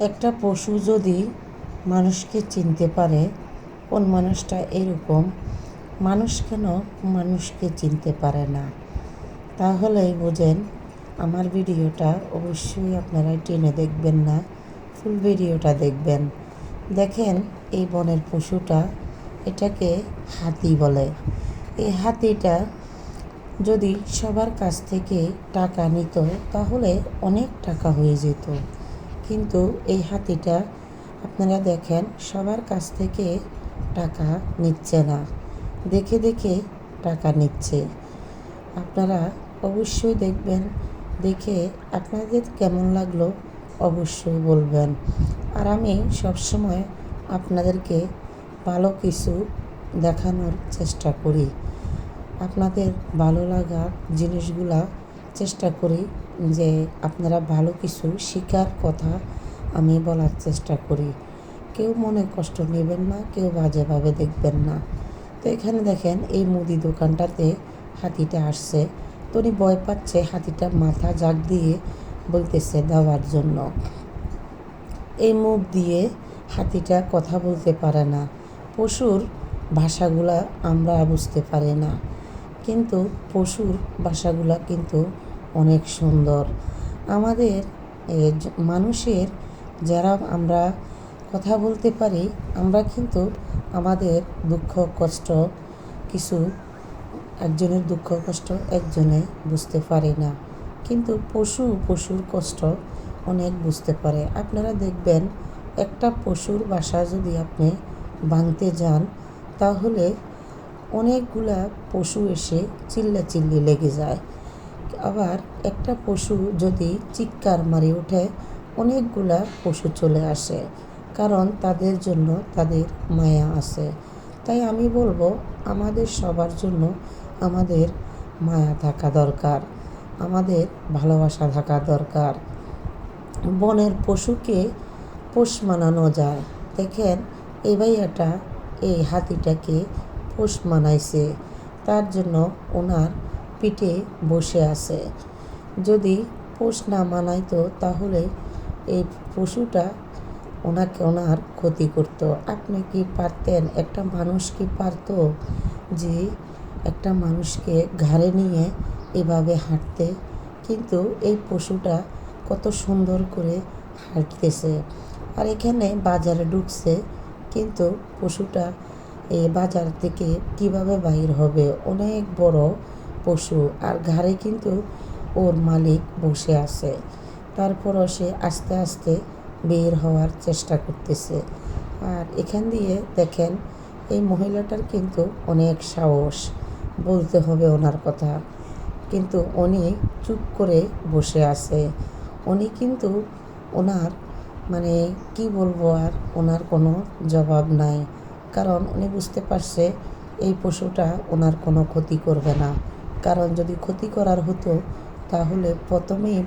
একটা পশু যদি মানুষকে চিনতে পারে, কোন মানুষটা এরকম, মানুষ কেন মানুষকে চিনতে পারে না? তাহলেই বোঝেন, আমার ভিডিওটা অবশ্যই আপনারা টেনে দেখবেন না, ফুল ভিডিওটা দেখবেন। দেখেন, এই বনের পশুটা এটাকে হাতি বলে। এই হাতিটা যদি সবার কাছ থেকে টাকা নিত, তাহলে অনেক টাকা হয়ে যেত। কিন্তু এই হাতিটা আপনারা দেখেন, সবার কাছ থেকে টাকা নিচ্ছে না। দেখে দেখে টাকা নিচ্ছে। আপনারা অবশ্যই দেখবেন, দেখে আপনাদের কেমন লাগল অবশ্যই বলবেন। আর আমি সবসময় আপনাদেরকে ভালো কিছু দেখানোর চেষ্টা করি। আপনাদের ভালো লাগা জিনিসগুলা চেষ্টা করি যে আপনারা ভালো কিছু শেখার কথা আমি বলার চেষ্টা করি। কেউ মনে কষ্ট নেবেন না, কেউ বাজেভাবে দেখবেন না। তো এখানে দেখেন, এই মুদি দোকানটাতে হাতিটা আসছে। তো উনি ভয় পাচ্ছে হাতিটা মাথা জাগ দিয়ে বলতেছে দেওয়ার জন্য। এই মুখ দিয়ে হাতিটা কথা বলতে পারে না। পশুর ভাষাগুলা আমরা বুঝতে পারি না। কিন্তু পশুর ভাষাগুলা কিন্তু অনেক সুন্দর। আমাদের মানুষের যারা আমরা কথা বলতে পারি, আমরা কিন্তু আমাদের দুঃখ, কষ্ট, কিছু একজনের দুঃখ, কষ্ট একজনে বুঝতে পারে না। কিন্তু পশু, পশুর কষ্ট অনেক বুঝতে পারে। আপনারা দেখবেন, একটা পশুর বাসা যদি আপনি ভাঙতে যান, তাহলে অনেকগুলা পশু এসে চিল্লা চিল্লি লেগে যায়। আবার একটা পশু যদি চিৎকার মারি ওঠে, অনেকগুলা পশু চলে আসে, কারণ তাদের জন্য তাদের মায়া আছে। তাই আমি বলব, আমাদের সবার জন্য আমাদের মায়া থাকা দরকার, আমাদের ভালোবাসা থাকা দরকার। বনের পশুকে পোষ মানানো যায়। দেখেন, এই ভাইয়াটা এই হাতিটাকে পোষ মানাইছে। তার জন্য ওনার পিঠে বসে আছে। যদি পোষ না মানাইতো তাহলে এই পশুটা ওনাকে ওনার ক্ষতি করত। আপনি কি পারতেন? একটা মানুষ কি পারতো যে একটা মানুষকে ঘাড়ে নিয়ে এভাবে হাঁটতে? কিন্তু এই পশুটা কত সুন্দর করে হাঁটতেছে। আর এখানে বাজারে ঢুকছে, কিন্তু পশুটা এই বাজার থেকে কীভাবে বাইর হবে? অনেক বড় পশু আর ঘাড়ে কিন্তু ওর মালিক বসে আছে। তারপরও সে আস্তে আস্তে বের হওয়ার চেষ্টা করতেছে। আর এখান দিয়ে দেখেন, এই মহিলাটার কিন্তু অনেক সাহস। বলতে হবে ওনার কথা। কিন্তু উনি চুপ করে বসে আছে। উনি কিন্তু ওনার মানে কি বলব আর, ওনার কোনো জবাব নাই। কারণ উনি বুঝতে পারছে এই পশুটা ওনার কোনো ক্ষতি করবে না। কারণ যদি ক্ষতি করার হতো তাহলে প্রথমেই